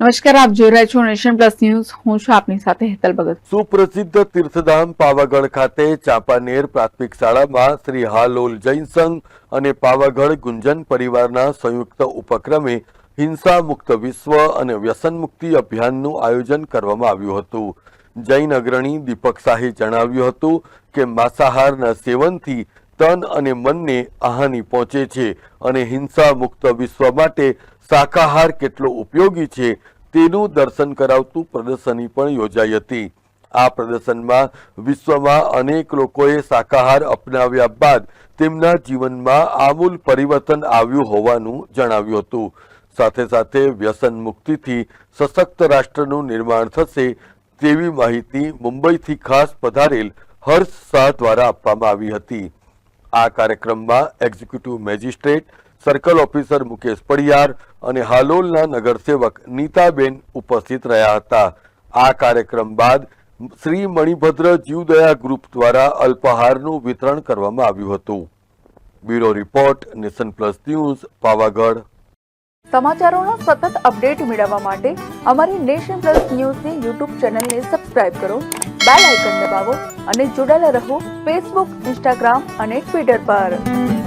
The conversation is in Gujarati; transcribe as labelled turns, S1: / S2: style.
S1: નમસ્કાર, આપ જોઈ રહ્યા છો નેશન પ્લસ ન્યૂઝ. હું છું આપની સાથે હેતલ ભગત.
S2: સુપ્રસિદ્ધ તીર્થધામ પાવાગઢ ખાતે ચાંપાનેર પ્રાથમિક શાળામાં શ્રી હાલોલ જૈન સંઘ અને પાવાગઢ ગુંજન પરિવારના સંયુક્ત ઉપક્રમે હિંસા મુક્ત વિશ્વ અને વ્યસન મુક્તિ અભિયાનનું આયોજન કરવામાં આવ્યું હતું. જૈન અગ્રણી દીપક શાહે જણાવ્યું હતું કે માંસાહારના સેવનથી તન અને મનને આહાની પહોંચે છે અને હિંસા મુક્ત વિશ્વ માટે શાકાહાર કેટલો ઉપયોગી છે તેનું દર્શન કરાવતું પ્રદર્શની પણ યોજાઈ હતી. આ પ્રદર્શનમાં વિશ્વમાં અનેક લોકોએ શાકાહાર અપનાવ્યા બાદ તેમના જીવનમાં આમૂલ પરિવર્તન આવ્યું હોવાનું જણાવ્યું હતું. સાથે સાથે વ્યસન મુક્તિથી સશક્ત રાષ્ટ્રનું નિર્માણ થશે તેવી માહિતી મુંબઈથી ખાસ પધારેલ હર્ષ શાહ દ્વારા આપવામાં આવી હતી. આ કાર્યક્રમમાં executive magistrate circle officer Mukesh Padiyar અને હાલોલના નગરસેવક નીતાબેન ઉપસ્થિત રહ્યા હતા. આ કાર્યક્રમ બાદ શ્રી મણિભદ્ર જીવદયા ગ્રુપ દ્વારા અલ્પાહારનું વિતરણ કરવામાં આવ્યું હતું. Bureau report, nation plus news, Pavagadh.
S3: સમાચારોનો સતત અપડેટ મેળવવા માટે અમારી નેશન પ્લસ ન્યૂઝની યુટ્યુબ ચેનલને સબસ્ક્રાઇબ કરો, બેલ આઇકન દબાવો અને જોડાયેલા રહો ફેસબુક, ઇન્સ્ટાગ્રામ અને ટ્વિટર પર.